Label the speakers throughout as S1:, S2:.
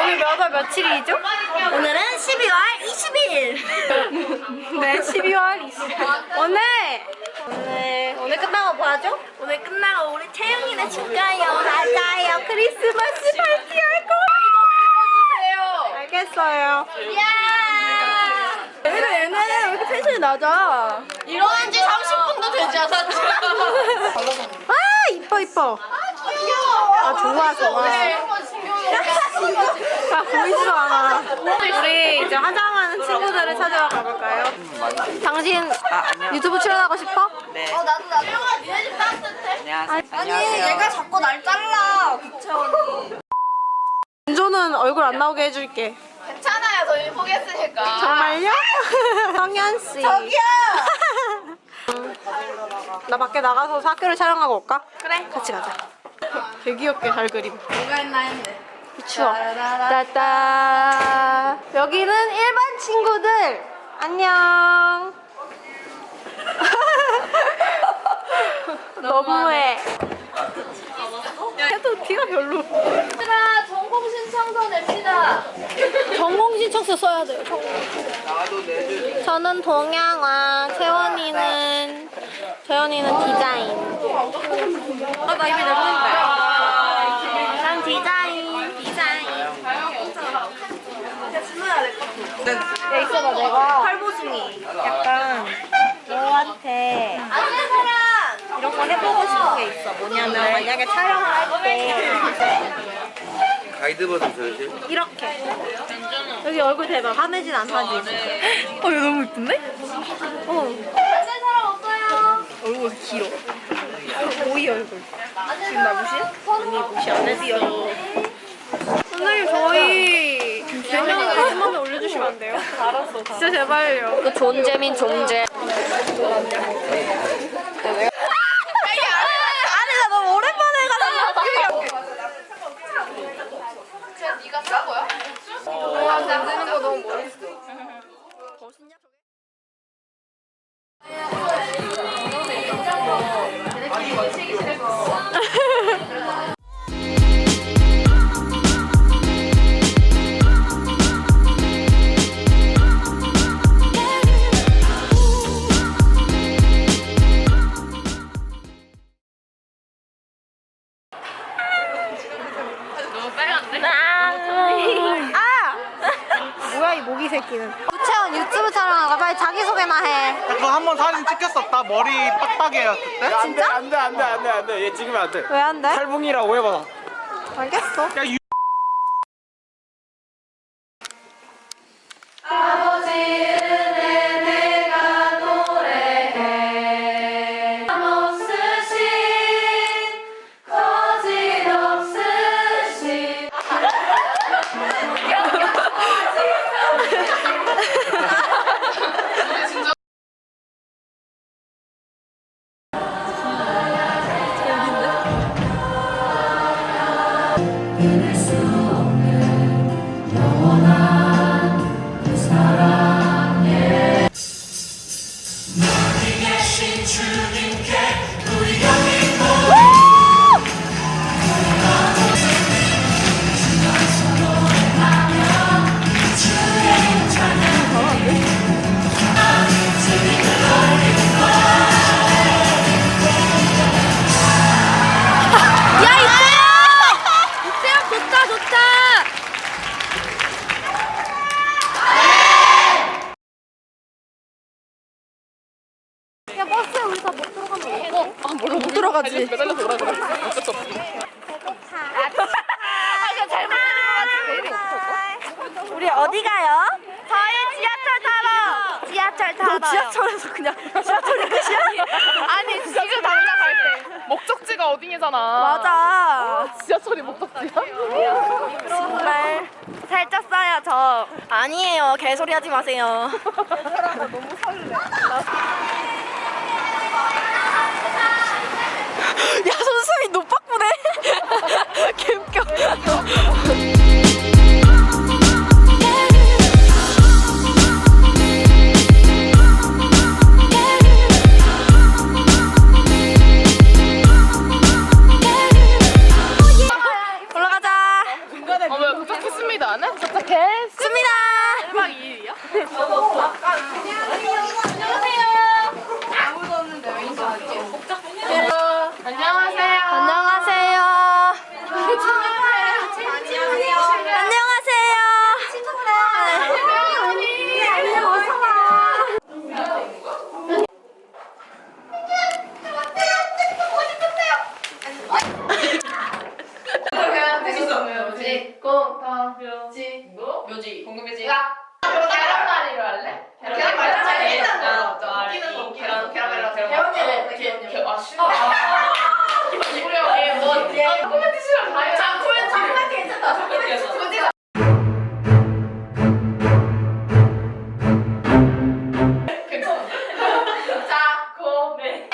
S1: 오늘 몇 월 며칠이죠? 오늘은 12월 20일. 네, 12월 20일. 오늘 오늘 오늘 끝나고 뭐하죠? 오늘 끝나고 우리 채영이네 집 가요. 맞아요. 크리스마스 파티 할 거예요. 알겠어요. 야! 얘네 얘네 왜 이렇게 텐션이 낮아?
S2: 이러한 지 30분도 되지 않았죠?
S1: 아 이뻐 이뻐. 아, 아 좋아 좋아. 네, 아 보이지도 않아. 우리 이제 화장하는 친구들을 찾아러 가볼까요? 당신 유튜브 출연하고 싶어?
S3: 네.
S2: 어 나도 나도. 니네 집 따뜻해.
S3: 안녕하세요.
S2: 아니 얘가 자꾸 날 잘라.
S1: 은조는 얼굴 안 나오게 해줄게.
S2: 괜찮아요 저희 포기했으니까.
S1: 정말요? 성현 씨.
S2: 저기요.
S1: 나 밖에 나가서 학교를 촬영하고 올까?
S2: 그래.
S1: 같이 가자. 되게 귀엽게 잘 그림.
S2: 누가 했나 했네.
S1: 추워. 따따. 여기는 일반 친구들. 안녕. 너무해. 해도 티가 별로.
S2: 얘들아 전공 신청서 냅시다.
S1: 전공 신청서 써야 돼요. 저는 동양화, 채원이는 채원이는 디자인.
S2: 아나 이미 냈는데.
S1: 난 디자인, 디자인. 야 있어봐 내가 활보중이 약간 너한테
S2: 안된 사람.
S1: 이런 거 해보고 싶은 게 있어. 뭐냐면 만약에 촬영을 할때
S3: 가이드 버튼 써야지.
S1: 이렇게 여기 얼굴 대박 화내진 않다지. 어 이거 너무 이쁜데? 어
S2: 안된 사람 없어요.
S1: 얼굴 길어. 오이 얼굴. 지금 나 무시? 아니 무시 안 했어요. 선생님 저희 올려주시면 안 돼요? 알았어. 진짜 제발요.
S2: 그 존재민 존재.
S1: 아니 나 너무 오랜만에 해가지고.
S2: 진짜 네가 싼 거야?
S1: 와 만드는 거 너무 멋있어. 뭐야 이 모기 새끼는. 우채원 유튜브 촬영하고 빨리 자기 소개나 해.
S4: 그거 한번 사진 찍혔었다 머리 빡빡해였을 때?
S1: 진짜?
S4: 안돼 안돼 안돼 안돼 얘 찍으면 안돼
S1: 왜 안 돼?
S4: 탈북이라고 해봐
S1: 알겠어.
S4: 야
S1: 오라 그래. 아 이거 잘못 같아. 우리 어디 가요? 저희 지하철 타러. 지하철 타러. 지하철에서 그냥 지하철이 끝이야?
S5: 아니 지금 당장 갈 때 목적지가 어디냐잖아
S1: 맞아.
S5: 지하철이 목적지야?
S1: 정말 살쪘어요 저. 아니에요 개소리 하지 마세요. 너무 설레.
S5: 아 싫어. 이거야 뭐 코멘트 싫어 다 해. 자 코멘트. 코멘트 괜찮다. 코멘트 괜찮다. 괜찮아. 자 코멘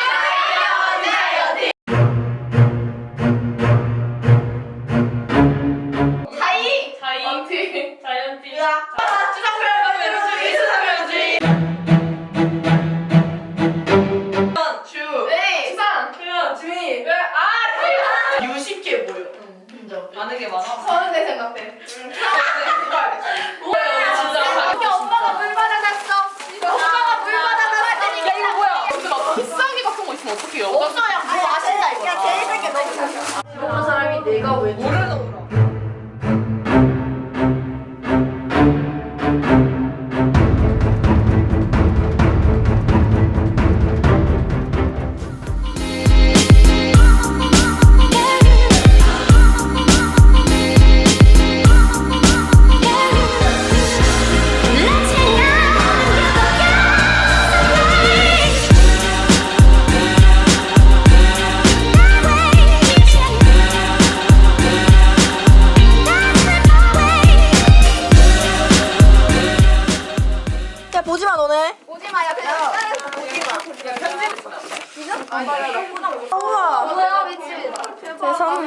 S6: 사이.
S5: 자이언티 자이언티. 주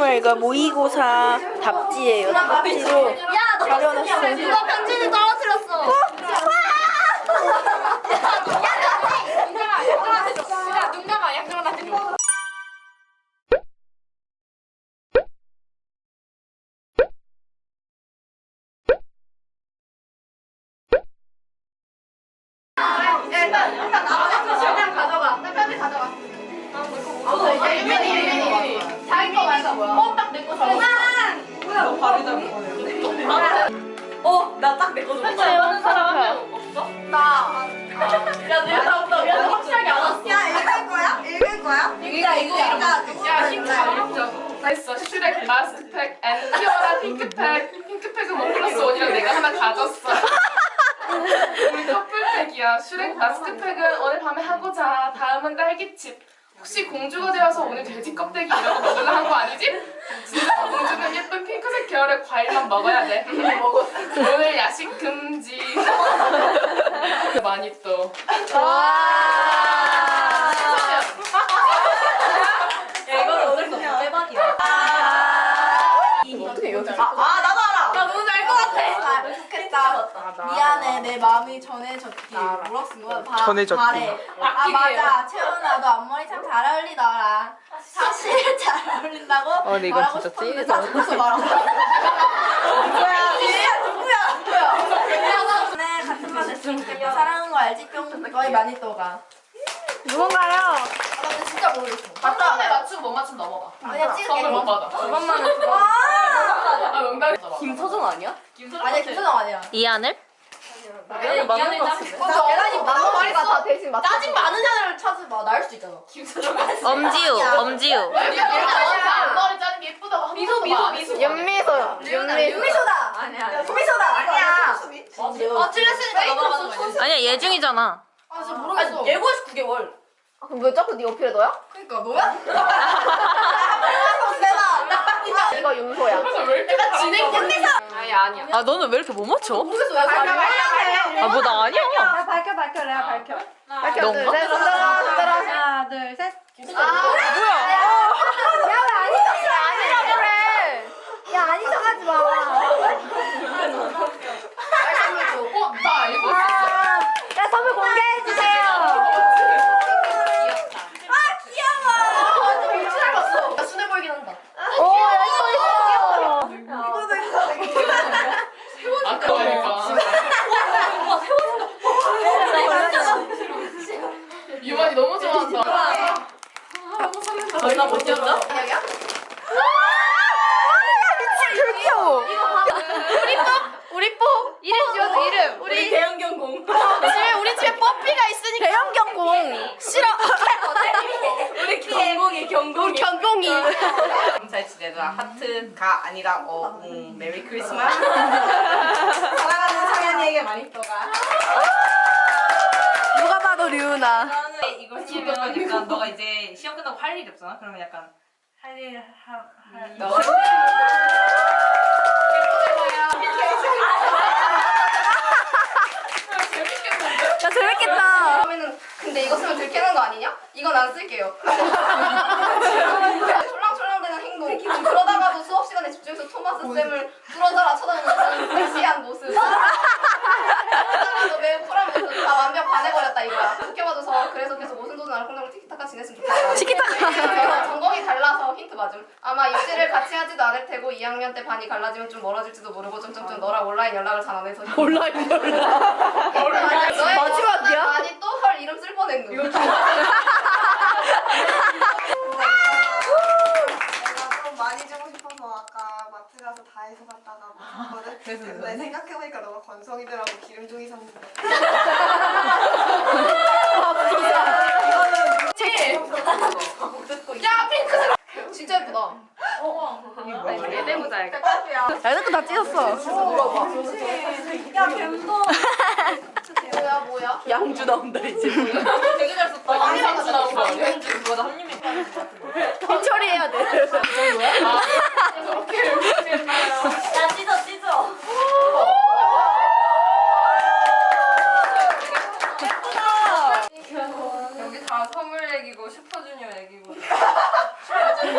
S6: 제
S4: 선물 이거 모의고사 답지예요. 답지로
S6: 야, 너
S4: 가려놨어.
S6: 누가 편지를 떨어뜨렸어? 줘. 일단 일단 나
S5: 여는 사람 없어?
S6: 나.
S5: 야 내가 없다 야 확실하게 안 왔어.
S4: 야 읽을 거야? 읽을 거야?
S6: 이거 이거
S5: 야 힘들어 됐어. 슈렉 마스크팩 앤 피어라 핑크팩. 핑크팩은 원 플러스 원이랑 내가 하나 가졌어. 우리 커플팩이야. 슈렉 마스크팩은 오늘 밤에 하고 자. 다음은 딸기칩 혹시 공주가 되어서 오늘 돼지 껍데기 이런 거 먹으려 한거 아니지? 진짜 공주는 예쁜 핑크색 계열의 과일만 먹어야 돼 먹어 오늘 야식 금지 많이
S4: 또야 이거는 오늘 너 대박이야. 어떻게 여기? 아, 아. 나
S6: 너무 알것 같아. 아, 좋겠다. 미안해, 내 마음이 전해졌기. 뭐라 쓴 거야? 바,
S7: 전해졌기.
S6: 바래. 아, 맞아. 채연아, 너 앞머리 참 잘 어울리더라. 사실 잘 어울린다고?
S4: 어, 근데 이건
S6: 말하고
S4: 진짜
S6: 싶었는데
S4: 찐이다.
S6: 자꾸 말하고. 누구야? 얘야, 누구야? 누구야? 네, 같은 반 됐으면 좋겠다. 사랑하는 거 알지? 뿅. 너희 많이 떠가.
S4: 누군가요?
S6: 아, 나 근데 진짜 모르겠어.
S5: 한 번에 맞추고 못 맞추면 넘어가
S6: 아니야, 찍을게.
S5: 선물 못 받아
S4: 두 번만은 두 번.
S5: 아 농담이
S4: 김서준 아니야?
S6: 아니야, 김선영 아니야.
S4: 이하늘?
S5: 아니
S4: 맞는 거
S6: 어,
S4: 같은데.
S6: 저 계란이 많은 머리가 다 대신
S5: 맞
S6: 짜증 많은 애를 찾아봐. 나을 수 있잖아.
S4: 엄지우, 엄지우.
S5: 앞머리 짜는 게 예쁘다고 미소 미소 미소
S4: 연미소.
S6: 유미소다. 아니야. 유미소다. 아니야. 아, 틀렸으니까 넘어가는 거야.
S4: 아니야 예중이잖아.
S6: 아, 진짜 모르겠어.
S4: 예고에서 9개월.
S6: 그럼 왜 자꾸 네 어필해 너야? 그러니까 너야? 내가
S4: 이거 윤소야.
S5: 왜 이렇게
S6: 진행 끝내서
S5: 아니 아니야
S4: 아 너는 왜 이렇게 못 맞춰?
S6: 모르겠어. 왜 발표
S4: 아뭐 나 아니야.
S3: 밝혀 밝혀 내가 밝혀 밝혀
S4: 넌가?
S3: 둘셋 하나 둘셋
S4: 뭐야?
S3: 야왜 아니지 아니라 그래 야 아니죠 하지 마
S5: 어나 알고 있었어
S3: 야 선물 공개해 주세요
S6: 좀 일찍 닮았어. 나 순해 보이긴 한다.
S3: 오 열심히
S5: 아까 보니까 유만이 너무 좋아한다
S4: 전화 못 줬나?
S6: 아니야?
S4: 우리 뽀 이름. 우리 대형경공. 집에 우리 집에 뽀삐가 있으니까 대형경공. 싫어. 우리 경공이 경공이. 경공이.
S1: 잘 지내더라 하트가 아니라 어 음, 메리 크리스마스 사랑하는 상현이에게 많이 떠가
S6: 어 류나.
S4: 나는 이걸 치면 약간 너가 이제 시험 끝나고 할 일이 없잖아. 그러면 약간 할일 할. 너.
S6: 야 재밌겠다.
S3: 그러면은 근데 이거 쓰면 들키는 거 아니냐? 이건 안 쓸게요. 촐랑촐랑대는 행동. 그러다가도 수업 시간에 집중해서 토마스 쌤을 부러져라 쳐다보는 섹시한 모습. 그러다가도 매우 쿨하면서 다 완벽 반해버렸다 이거야. 좋게 봐줘서 그래서 계속 오순도순 알콩달콩 티키타카 지냈으면 좋겠다.
S6: 티키타카.
S3: 맞음. 아마 입시를 같이 하지도 않을 테고 2학년 때 반이 갈라지면 좀 멀어질지도 모르고 점점점 너랑 온라인 연락을 잘 안 해서
S6: 온라인 연락. 마지막이야?
S3: 아니 또 헐 이름 쓸 뻔했노.
S8: 내가 좀 많이 주고 싶어서 아까 마트 가서 다 해서 갔다가 먹었거든. 근데 생각해보니까 너가 건성이더라고 기름종이 샀는데.
S3: 야 핑크색. 진짜 예쁘다.
S5: 내대보자 이거.
S6: 야 이거 다 찢었어.
S3: 뭐야 뭐야?
S6: 양주 나온다 이제.
S4: 되게 잘 썼다.
S3: 많이 나온 거 아니야?
S4: 그거다 한 입에
S6: 처리해야 돼.
S5: 저렇게 웃겠나요?
S4: 야 찢어 찢어.
S5: 여기 다 선물 얘기고 슈퍼주니어 얘기고.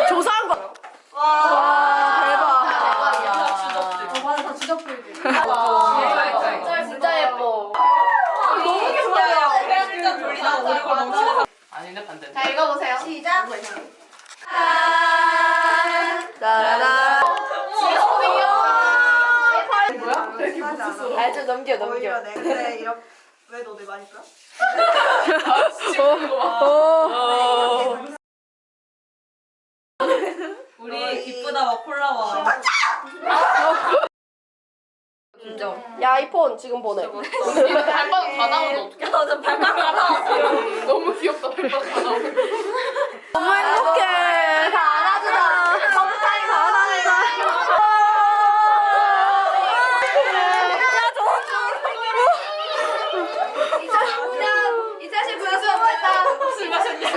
S6: 조사한 거. 와 대박.
S3: 대박이야.
S5: 진짜
S3: 진짜 예뻐.
S4: 너무 귀여워요. 진짜 돌리다 얼굴 멈추는.
S5: 아닌데 반대.
S3: 자 읽어보세요. 시작.
S6: 따라라.
S8: 뭐야?
S6: 아좀 넘겨
S8: 오히려 내 근데 이렇게 왜 너네 많이 껴?
S6: 오.
S4: 우리 이쁘다 막 콜라와.
S3: 인정.
S6: 야 아이폰 지금 보내.
S5: 발바닥 다 나오는데 어떡해?
S4: 저 발가락 다 나왔어요.
S5: 너무 귀엽다 발바닥 다 나오는 거.
S6: 너무 행복해. 다 안아주다. 컴퓨터이 다 안아주다. 야 좋은 중.
S3: 2019년 2019년 수업 발달.
S4: 술 마셨냐?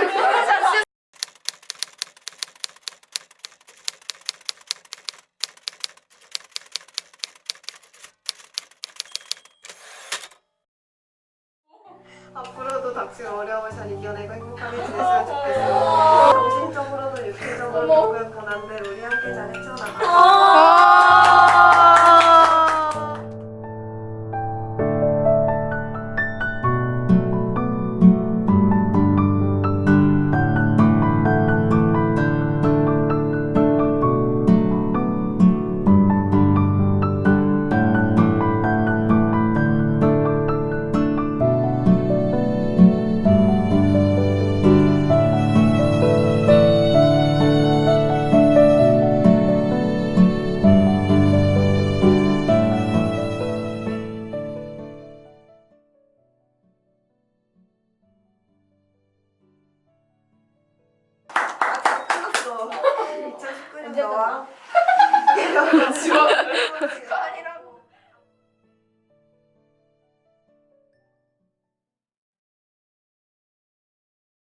S8: 앞으로도 닥칠 어려움을 잘 이겨내고 행복하게 지냈으면 좋겠어. 정신적으로도 육체적으로 조금 고난들 우리 함께 잘 헤쳐